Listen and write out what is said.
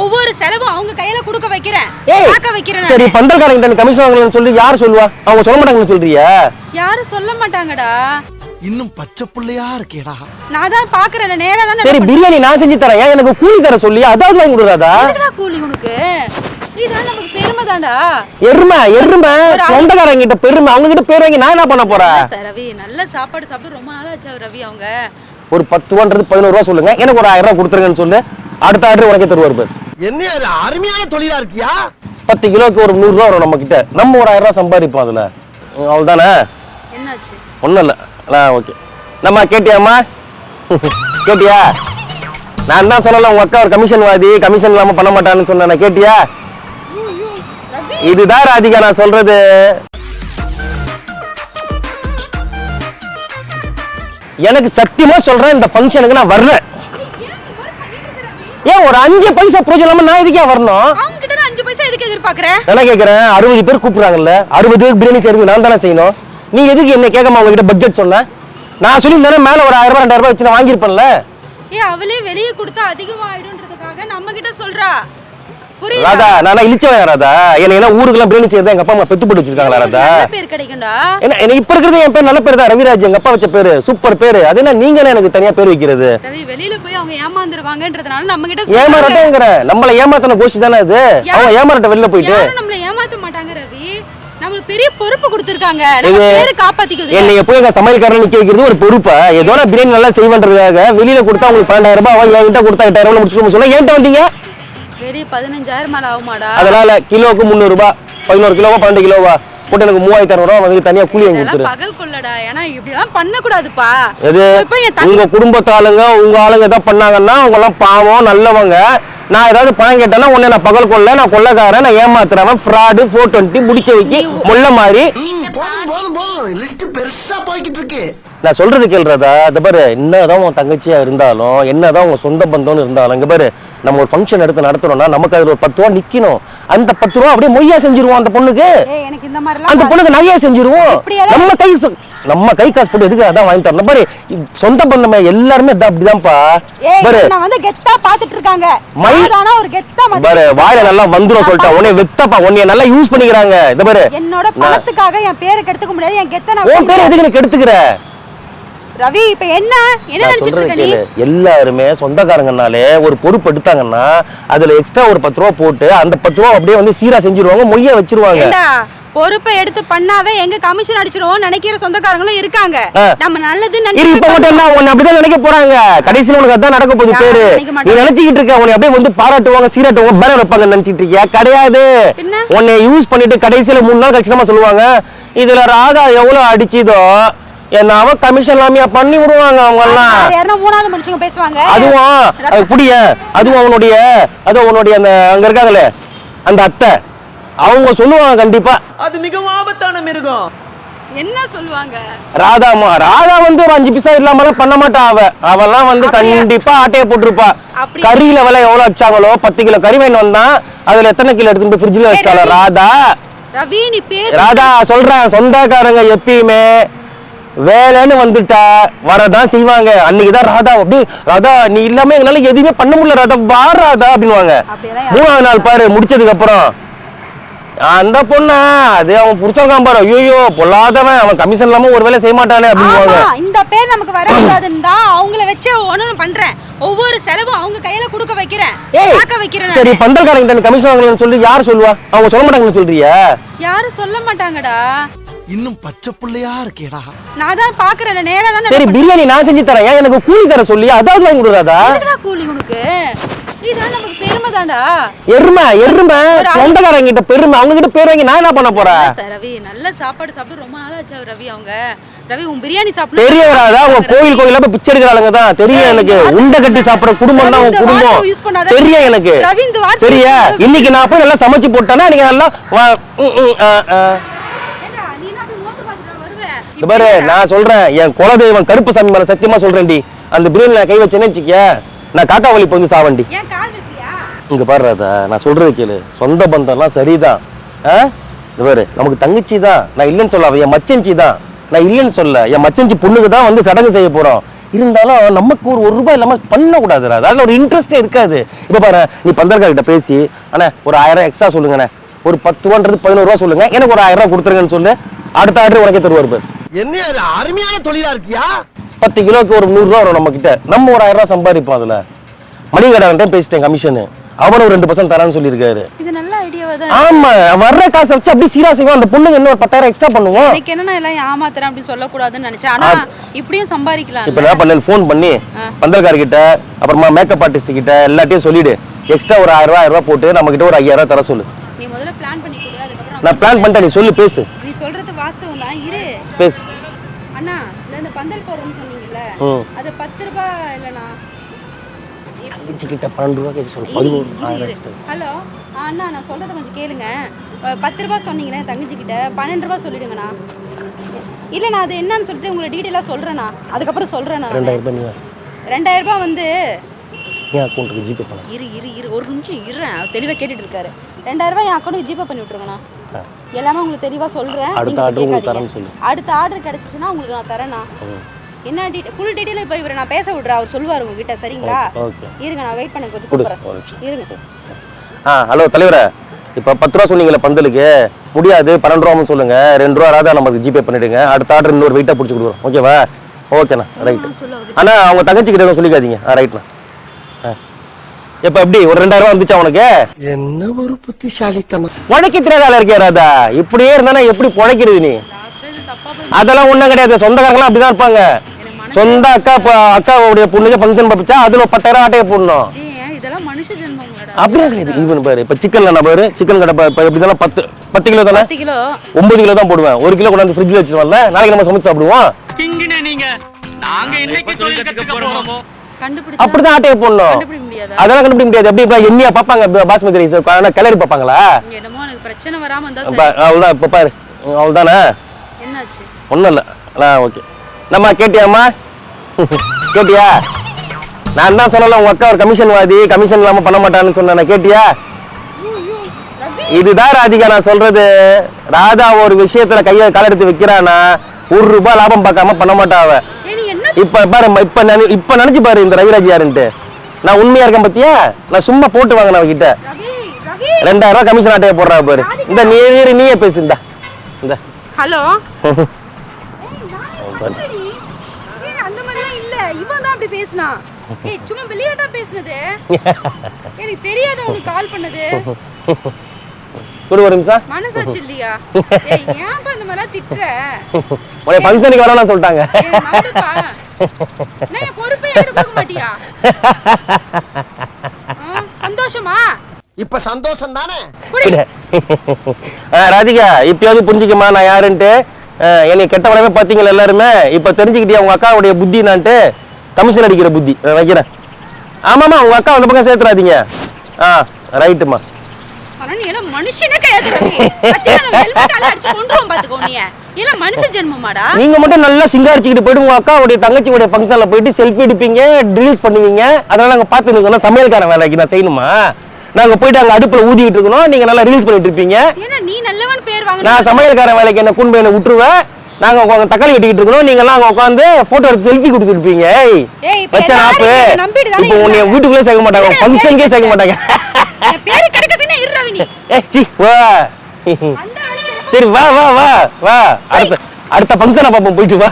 ஒவ்வொரு செலவும் அவங்க கையில கொடுக்க வைக்கிறேன். பார்க்க வைக்கிறேன் சரி. பந்தல்காரங்க கமிஷன் வாங்கலன்னு சொல்லி யார் சொல்லுவா? அவங்க சொல்ல மாட்டாங்கன்னு சொல்றியா? யாரும் சொல்ல மாட்டாங்கடா. இன்னும் பச்சை புள்ளையா இருக்கேடா. நான் தான் பாக்குறேன் நேரா தானே சரி பிரியாணி நான் செஞ்சு தரேன். ஏன் எனக்கு கூலி தர சொல்லி அதாவது வாங்கி கொடுறாதா கூலி உனக்கு? இதான் நமக்கு பெருமை தான்டா. எருமை எருமை. சொந்தக்காரங்க கிட்ட பெருமை. அவங்க கிட்ட பேர் வாங்கி நான் என்ன பண்ண போறேன் சார் ரவி நல்ல சாப்பாடு சாப்பிட்டு ரொம்ப நாள் ஆச்சு ரவி அவங்க. ஒரு பத்து ரூபான்றது பதினோரு ரூபா சொல்லுங்க. எனக்கு ஒரு ஆயிரம் ரூபா கொடுத்துருங்கன்னு சொல்லு. அடுத்த ஆர்டர் உனக்கே தருவார் பாரு. என்ன அது அருமையான தொழிலா இருக்கியா? பத்து கிலோக்கு ஒரு நூறு ரூபா வரும் நம்ம கிட்ட நம்ம ஒரு ஆயிரம் ரூபா சம்பாதிப்போம் அதுல. அவ்வளவுதானே? என்னாச்சு? ஒன்றும் இல்லை. ஆ ஓகே. நம்ம கேட்டியாம்மா? கேட்டியா? நான் தான் சொன்னல உங்க அக்கா ஒரு கமிஷன் வாதி கமிஷன் இல்லாம பண்ண மாட்டான்னு சொன்னேன் கேட்டியா? இதுதான் ராதிகா நான் சொல்றது. எனக்கு சத்தியமா சொல்றேன் இந்த ஃபங்க்ஷனுக்கு நான் வர்றேன் ஏன் ஒரு அஞ்சு பைசா இல்லாம நான் இதுக்கே வரணும்? அஞ்சு பைசா எதுக்கு எதிர்பார்க்கறேன் என்ன கேக்குறேன். அறுபது பேர் கூப்பிடுறாங்கல்ல. அறுபது பேர் பிரியாணி செய்யறது நான் தானே செய்யணும். நீ எதுக்கு என்ன கேட்காம உங்ககிட்ட பட்ஜெட் சொன்ன? நான் சொல்லியிருந்தேன் மேல ஒரு ஆயிரம் ரூபாய் ரெண்டாயிரம் ரூபாய் வச்சு நான் வாங்கியிருப்பேன்ல. ஏ அவளே வெளியே கொடுத்தா அதிகமாயிடும்ன்றதுக்காக நம்ம கிட்ட சொல்றா. ராதா நான் இழிச்சவன் ராதா. என்ன என்ன ஊருக்குலாம் பிரியாணி செய்யறதா எங்க அப்பா அம்மா பெத்து போட்டு வச்சிருக்காங்களா ராதா? பேர் கிடைக்கும்டா? என்ன எனக்கு இப்ப இருக்கிறது என் பேர் நல்ல பேர் தான் ரவிராஜ் எங்க அப்பா வச்ச பேரு சூப்பர் பேரு. அது என்ன நீங்க எனக்கு தனியா பேர் வைக்கிறது? ரவி வெளியில போய் அவங்க ஏமாந்துருவாங்கன்றதுனால நம்ம கிட்ட சொல்றாங்க. ஏமாறட்டேங்கிற நம்மள ஏமாத்தின கோஷி தானே இது அவன் ஏமாறட்ட வெளில போயிட்டு. நம்மள ஏமாத்த மாட்டாங்க ரவி. நம்மளுக்கு பெரிய பொறுப்பு கொடுத்திருக்காங்க. நம்ம இது- பேரு காப்பாத்திக்கிறது என்னைய போய் எங்க சமையல்காரன் நிக்க வைக்கிறது ஒரு பொறுப்பா? ஏதோ நான் பிரியாணி நல்லா செய்வேன்றதுக்காக வெளியில கொடுத்தா உங்களுக்கு பன்னெண்டாயிரம் ரூபாய் என்கிட்ட கொடுத்தா எட்டாயிரம் ரூபாய் முடிச்சுட்டு என்கிட்ட வந்தீங்க? பெரிய பதினஞ்சாயிரம் மேல ஆகுமாடா? அதனால கிலோவுக்கு முந்நூறு ரூபாய் பதினோரு கிலோவா பன்னெண்டு கிலோவா? போட்டு எனக்கு மூவாயிரத்தி ரூபா வந்து தனியா கூலி வாங்கி கொடுத்துரு இதெல்லாம் பகல் கொள்ளடா ஏன்னா இப்படி எல்லாம் பண்ண கூடாதுப்பா எது? இப்ப என் தங்கி உங்க குடும்பத்து ஆளுங்க உங்க ஆளுங்க ஏதாவது பண்ணாங்கன்னா அவங்க எல்லாம் பாவம் நல்லவங்க. நான் ஏதாவது பணம் கேட்டேன்னா உன்னை நான் பகல் கொள்ள நான் கொள்ளக்காரன் நான் ஏமாத்துறவன் ஃப்ராடு ஃபோர் டுவெண்ட்டி முடிச்ச வைக்கி முள்ள மாதிரி போதும் போதும் போதும். லிஸ்ட் பெருசா போய்கிட்டு இருக்கு. நான் சொல்றது கேள்றதா? இந்த பாரு என்னதான் உன் தங்கச்சியா இருந்தாலும் என்னதான் உங்க சொந்த பந்தம்னு இருந்தாலும் இங்க பாரு நம்ம ஒரு ஃபங்க்ஷன் எடுத்து நடத்துறோம்னா நமக்கு அதுல ஒரு பத்து ரூபா நிக்கணும். அந்த பத்து ரூபா அப்படியே மொய்யா செஞ்சிருவோம் அந்த பொண்ணுக்கு. அந்த பொண்ணுக்கு நகையா செஞ்சிருவோம். நம்ம கை நம்ம கை காசு போட்டு எதுக்கு அதான் வாங்கி தரணும்? பாரு சொந்த பந்தமே எல்லாருமே அப்படிதான்ப்பா. பாரு. நான் வந்து கெத்தா பாத்துட்டு இருக்காங்க ஒரு கெத்தா பாரு வாயில நல்லா வந்துரும் சொல்லிட்டேன் உன்னை வெத்தப்பா. உன்னைய நல்லா யூஸ் பண்ணிக்கிறாங்க. இந்த பாரு. என்னோட பணத்துக்காக என் பேரை கெடுத்துக்க முடியாது. என் கெத்த நான் உன் பேர் எதுக்கு நீ கெடுத்துக்கிற? ரவி இப்ப என்ன? என்ன நான் நினைச்சிட்டு இருக்க நீ? எல்லாருமே சொந்தக்காரங்கனாலே ஒரு பொறுப்பு எடுத்தாங்கன்னா அதுல எக்ஸ்ட்ரா ஒரு பத்து ரூபா போட்டு அந்த பத்து ரூபா அப்படியே வந்து சீரா செஞ்சிருவாங்க மொய்ய வச்சிருவாங்க. பொறுப்பை எடுத்து பண்ணாவே எங்க கமிஷன் அடிச்சிருவோம் நினைக்கிற சொந்தக்காரங்களும் இருக்காங்க. நம்ம நல்லது இரு இப்ப மட்டும் என்ன உன்னை அப்படிதான் நினைக்க போறாங்க. கடைசியில உனக்கு அதான் நடக்க போகுது பேரு. நீ. நினைச்சுக்கிட்டு இருக்க உன்னை அப்படியே வந்து பாராட்டுவாங்க சீராட்டுவாங்க பேர வைப்பாங்க நினைச்சிட்டு இருக்கியா? கிடையாது? உன்னை யூஸ் பண்ணிட்டு கடைசியில மூணு நாள் நம்ம சொல்லுவாங்க. இதுல ராதா எவ்வளவு அடிச்சுதோ என்ன அவ கமிஷன் இல்லாமையா பண்ணி விடுவாங்க அவங்க எல்லாம் வேற யாருன்னா மூணாவது மனுஷங்க பேசுவாங்க? அதுவும் அது புடிய. அதுவும் அவனுடைய அது அவனுடைய அந்த அங்க இருக்காங்களே அந்த அத்தை. அவங்க சொல்லுவாங்க கண்டிப்பா. அது மிகவும் ஆபத்தான மிருகம். என்ன சொல்லுவாங்க? ராதாமா ராதா வந்து ஒரு அஞ்சு பிசா இல்லாமலாம் பண்ண மாட்டா அவ. அவெல்லாம் வந்து? கண்டிப்பா ஆட்டைய போட்டிருப்பா. கறியில விலை எவ்வளவு வச்சாங்களோ பத்து கிலோ கறி வாங்கி வந்தா அதுல எத்தனை கிலோ எடுத்துட்டு போய் ஃப்ரிட்ஜ்ல வச்சாளோ ரவி. ராதா. ரவி நீ பேசு. ராதா சொல்றேன். சொந்தக்காரங்க எப்பயுமே வேலைன்னு வந்துட்டா வரதான் செய்வாங்க. அன்னைக்குதான் ராதா அப்படி ராதா நீ இல்லாம எங்களால எதுவுமே பண்ண முடியல ராதா வா ராதா யாரும் மூணாவது நாள் பாரு முடிச்சதுக்கு அப்புறம் அந்த பொண்ணா அது அவன் புடிச்சவங்க பாரு ஐயோ பொல்லாதவன் அவன் கமிஷன் இல்லாம ஒரு வேலை செய்ய மாட்டானே அப்படின்னுவாங்க. ஆமா இந்த பேர் நமக்கு வரக்கூடாதுன்னு தான் அவங்கள வச்சு ஒண்ணு பண்றேன். ஒவ்வொரு செலவும் அவங்க கையில கொடுக்க வைக்கிறேன். பார்க்க வைக்கிறேன் சரி. பந்தல்காரங்க கமிஷன் வாங்கலன்னு சொல்லி யார் சொல்லுவா? அவங்க சொல்ல மாட்டாங்கன்னு சொல்றியா? யாரும் சொல்ல மாட்டாங்கடா. இன்னும் பச்சை புள்ளையா இருக்கேடா. நான் தான் பாக்குறேன் நேரா தானே சரி பிரியாணி நான் செஞ்சு தரேன். ஏன் எனக்கு கூலி தர சொல்லி அதாவது வாங்கி கொடுறாதா கூலி உனக்கு? இதான் நமக்கு பெருமை தான்டா. எருமை எருமை. சொந்தக்காரங்க கிட்ட பெருமை. அவங்க கிட்ட பேர் வாங்கி நான் என்ன பண்ண போறேன்? சார் ரவி நல்ல சாப்பாடு சாப்பிட்டு ரொம்ப நாள் ஆச்சு ரவி அவங்க. ரவி உன் பிரியாணி சாப்பிட்டு தெரியவராதா அவங்க கோயில் கோயிலா போய் பிச்சை எடுக்கிறாளுங்க தான் தெரியும் எனக்கு. உண்டை கட்டி சாப்பிடுற குடும்பம் தான் உங்க குடும்பம். யூஸ் பண்ணாத. தெரியும் எனக்கு. ரவி இந்த வார்த்தை சரியா? இன்னைக்கு நான் போய் நல்லா சமைச்சு போட்டேன்னா நீங்க நல்லா வா- ம், ம், ஆ, ஆ. ஏண்டா, நீ என்ன அப்படி மோந்து பார்த்துட்டா வருவ? இந்த பாரு நான் சொல்றேன். என் குலதெய்வம் கருப்பு சாமி மேல சத்தியமா சொல்றேன்டி. அந்த பிரியாணி நான் கை வச்சேன்னு வச்சுக்க நான் காக்கா வலி வந்து சாவண்டி? இங்க பாரு ராதா நான் சொல்றது கேளு. சொந்த பந்தம்லாம் சரிதான்? இந்த பாரு நமக்கு தங்கச்சி தான். நான் இல்லைன்னு சொல்ல என் மச்சஞ்சி தான். நான் இல்லைன்னு சொல்ல என் மச்சஞ்சி பொண்ணுக்கு தான் வந்து சடங்கு செய்ய போறோம். இருந்தாலும் நமக்கு ஒரு ஒரு ரூபாய் இல்லாம பண்ணக்கூடாது அதில் ஒரு இன்ட்ரெஸ்டே இருக்காது. இப்போ பாரு நீ பந்தர்கார்கிட்ட பேசி அண்ணா ஒரு ஆயிரம் எக்ஸ்ட்ரா சொல்லுங்கண்ணே. ஒரு பத்து ரூபான்றது பதினோரு ரூபா சொல்லுங்க. எனக்கு ஒரு ஆயிரம் ரூபா கொடுத்துருங்கன்னு சொல்லு. அடுத்த ஆர்டர் உனக்கே தருவார் பாரு. என்ன இது அருமையான தொழிலா இருக்கியா? பத்து கிலோக்கு ஒரு நூறு ரூபா வரும் நம்ம கிட்ட நம்ம ஒரு ஆயிரம் ரூபா சம்பாதிப்போம் அதுல. மணிகடாரன் பேசிட்டேன் கமிஷனு. அவனும் ஒரு ரெண்டு பர்சன்ட் தரான்னு சொல்லியிருக்காரு. இது நல்ல ஐடியாவா தான். ஆமா வர்ற காசை வச்சு அப்படியே சீரா செய்வோம். அந்த பொண்ணுங்க இன்னும் ஒரு பத்தாயிரம் எக்ஸ்ட்ரா பண்ணுவோம். எனக்கு என்னன்னா எல்லாம் ஏமாத்துறேன் அப்படின்னு சொல்லக்கூடாதுன்னு நினைச்சேன். ஆனா இப்படியும் சம்பாதிக்கலாம் இப்ப என்ன பண்ணேன் ஃபோன் பண்ணி பந்தல்கார் கிட்ட அப்புறமா மேக்கப் ஆர்டிஸ்ட் கிட்ட எல்லாத்தையும் சொல்லிடு. எக்ஸ்ட்ரா ஒரு ஆயிரம் ரூபாய் ஆயிரம் ரூபாய் போட்டு நம்ம கிட்ட ஒரு ஐயாயிரம் ரூபாய் தர சொல்லு. நீ முதல்ல பிளான் பண்ணி நான் பிளான் பண்ணிட்டேன் நீ சொல்லு பேசு. நீ சொல்றது வாஸ்தவம் தான். இரு. பேசு. அண்ணா இந்த பந்தல் போடுறோம்னு சொன்னீங்கல்ல அது பத்து ரூபாய் இல்லைண்ணா? கிட்ட பன்னெண்டு ரூபா கேட்க சொல்லு. extra. ஹலோ அண்ணா நான் சொல்றத கொஞ்சம் கேளுங்க. பத்து ரூபாய் சொன்னீங்களே தங்கச்சி கிட்ட பன்னெண்டு ரூபாய் சொல்லிடுங்கண்ணா. இல்லைண்ணா அது என்னன்னு சொல்லிட்டு உங்களுக்கு டீட்டெயிலாக சொல்கிறேண்ணா அதுக்கப்புறம் சொல்கிறேன் நான். ரெண்டாயிரம் ரூபாய். ரெண்டாயிரம் ரூபாய் வந்து என் அக்கௌண்ட்டுக்கு ஜிபே பண்ண. இரு இரு இரு. ஒரு நிமிஷம் இருறேன் தெளிவாக கேட்டுட்டு இருக்காரு. ரெண்டாயிரம் ரூபாய் என் அக்கௌண்ட்டுக்கு ஜிபே பண்ணி விட்ருங்கண்ணா. எல்லாமே உங்களுக்கு தெளிவாக சொல்கிறேன் அடுத்த ஆர்டர் உங்களுக்கு தரேன்னு சொல்லு. அடுத்த ஆர்டர் கிடைச்சிச்சுன்னா உங்களுக்கு நான் தரேண்ணா. என்ன டீட்டெயில் ஃபுல் டீட்டெயில் இப்போ இவரை நான் பேச விட்றேன். அவர் சொல்லுவார் உங்ககிட்ட சரிங்களா? இருங்க நான் வெயிட் பண்ண கொஞ்சம் இருங்க. ஆ ஹலோ தலைவரே. இப்போ பத்து ரூபா சொன்னீங்களே பந்தலுக்கு? முடியாது பன்னெண்டு ரூபான்னு சொல்லுங்க. ரெண்டு ரூபா ராதா நமக்கு ஜிபே பண்ணிடுங்க. அடுத்த ஆர்டர் இன்னொரு வெயிட்டாக பிடிச்சி கொடுக்குறோம். ஓகேவா? ஓகேண்ணா ரைட் அண்ணா அவங்க தங்கச்சி கிட்ட எதுவும் சொல்லிக்காதீங்க. ஆ ரைட்ண்ணா இப்போ எப்படி? ஒரு ரெண்டாயிரம் ரூபா வந்துச்சா உனக்கு? என்ன ஒரு புத்திசாலித்தனம். உழைக்க தெரியாதால இருக்கே ராதா. இப்படியே இருந்தானா எப்படி பொழைக்கிறது நீ? அதெல்லாம் ஒண்ணும் கிடையாது. சொந்தக்காரங்களாம் அப்படிதான் இருப்பாங்க. சொந்த அக்கா அக்காவுடைய பொண்ணுக்கு ஃபங்க்ஷன் பார்ப்பிச்சா அதுல ஒரு பத்தாயிரம் ஆட்டையை போடணும். அப்படியே? கிடையாது ஈவன் பாரு. இப்போ சிக்கன்ல நான் பாரு. சிக்கன் கடை இப்போ எப்படி தானே பத்து பத்து கிலோ தானே? ஒன்பது கிலோ தான் போடுவேன். ஒரு கிலோ கொண்டாந்து ஃப்ரிட்ஜில் வச்சிருவான்ல? நாளைக்கு நம்ம சமைச்சு சாப்பிடுவோம். அப்படிதான் ஆட்டையை போடணும். அதெல்லாம் கண்டுபிடிக்க முடியாது. எப்படி இப்போ எண்ணியா பார்ப்பாங்க பா- பாஸ்மதி ரைஸ். ஆனால் கிளறி பார்ப்பாங்களா? இங்க என்னமோ எனக்கு பிரச்சனை வராம இருந்தா இப்போ பாரு. அவ்வளோதானே சரி என்னாச்சு? ஒன்றும் இல்லை. ஆ ஓகே. நம்ம கேட்டியாம்மா? கேட்டியா? நான் தான் சொல்லல உங்க அக்கா ஒரு கமிஷன் வாதி கமிஷன் இல்லாம பண்ண மாட்டான்னு சொன்னேன் கேட்டியா? இதுதான் ராதிகா நான் சொல்றது. ராதா ஒரு விஷயத்துல கையை கால் எடுத்து வைக்கிறானா? ஒரு ரூபாய் லாபம் பார்க்காம பண்ண மாட்டா அவ. ஏய் நீ என்ன இப்ப பாரு இப்ப நினை- இப்ப நினைச்சு பாரு இந்த ரவிராஜ் யாருன்ட்டு. நான் உண்மையா இருக்கேன் பத்தியா? நான் சும்மா போட்டு வாங்கினேன் அவகிட்ட. ரெண்டாயிரம் ரூபாய் கமிஷன் ஆட்டையை போடுறா பாரு. இந்த நீ நீயே பேசு இந்த. இந்த. ஹலோ? சும்மா விளையாட்டா பேசுனது? எனக்கு தெரியாத உனக்கு கால் பண்ணது. ஒரு நிமிஷம். மனசாச்சு இல்லையா? திட்டுற? உடைய ஃபங்க்ஷனுக்கு வரலாம்னு சொல்லிட்டாங்க. சந்தோஷமா? இப்ப சந்தோஷம் தானே ராதிகா இப்பயாவது புரிஞ்சுக்கமா நான் யாருன்ட்டு? என்னை கெட்ட உடனே பார்த்தீங்களா எல்லாருமே? இப்போ தெரிஞ்சுக்கிட்டியா உங்க அக்காவுடைய புத்தி நான்ட்டு கமிஷன் அடிக்கிற புத்தி. வைக்கிறேன். ஆமாம்மா உங்க அக்கா அந்த பக்கம் சேர்த்துறாதீங்க. ஆ ரைட்டுமா மனுஷனே கிடையாது எல்லாம் மனுஷ ஜென்மமாடா? நீங்க மட்டும் நல்லா சிங்காரிச்சுக்கிட்டு போயிட்டு உங்க அக்காவுடைய தங்கச்சியுடைய ஃபங்க்ஷன்ல போயிட்டு செல்ஃபி எடுப்பீங்க ரிலீஸ் பண்ணுவீங்க. அதனால நாங்க பார்த்து இருக்கோம் சமையல்காரன் வேலைக்கு நான் செய்யணுமா? நாங்க போயிட்டு அங்க அடுப்புல ஊதிக்கிட்டு இருக்கணும் நீங்க நல்லா ரிலீஸ் பண்ணிட்டு இருப்பீங்க. ஏன்னா நீ நல்லவன் பேர் வாங்க நான் சமையல்காரன் வேலைக்கு என்ன போய் என்ன விட்டுருவேன். நாங்க உங்க தக்காளி வெட்டிக்கிட்டு இருக்கணும் நீங்க எல்லாம் உட்காந்து போட்டோ எடுத்து செல்ஃபி கொடுத்துருப்பீங்க வச்ச தானே இப்போ உன்னை. வீட்டுக்குள்ளே சேர்க்க மாட்டாங்க இல்ல, ஃபங்க்ஷனுக்கே சேர்க்க மாட்டாங்க. பேரு கிடைக்கிறதுனே நீ ஏய் சி வா. சரி வா வா வா வா. அடுத்த அடுத்த ஃபங்க்ஷனை பார்ப்போம் போயிட்டு வா.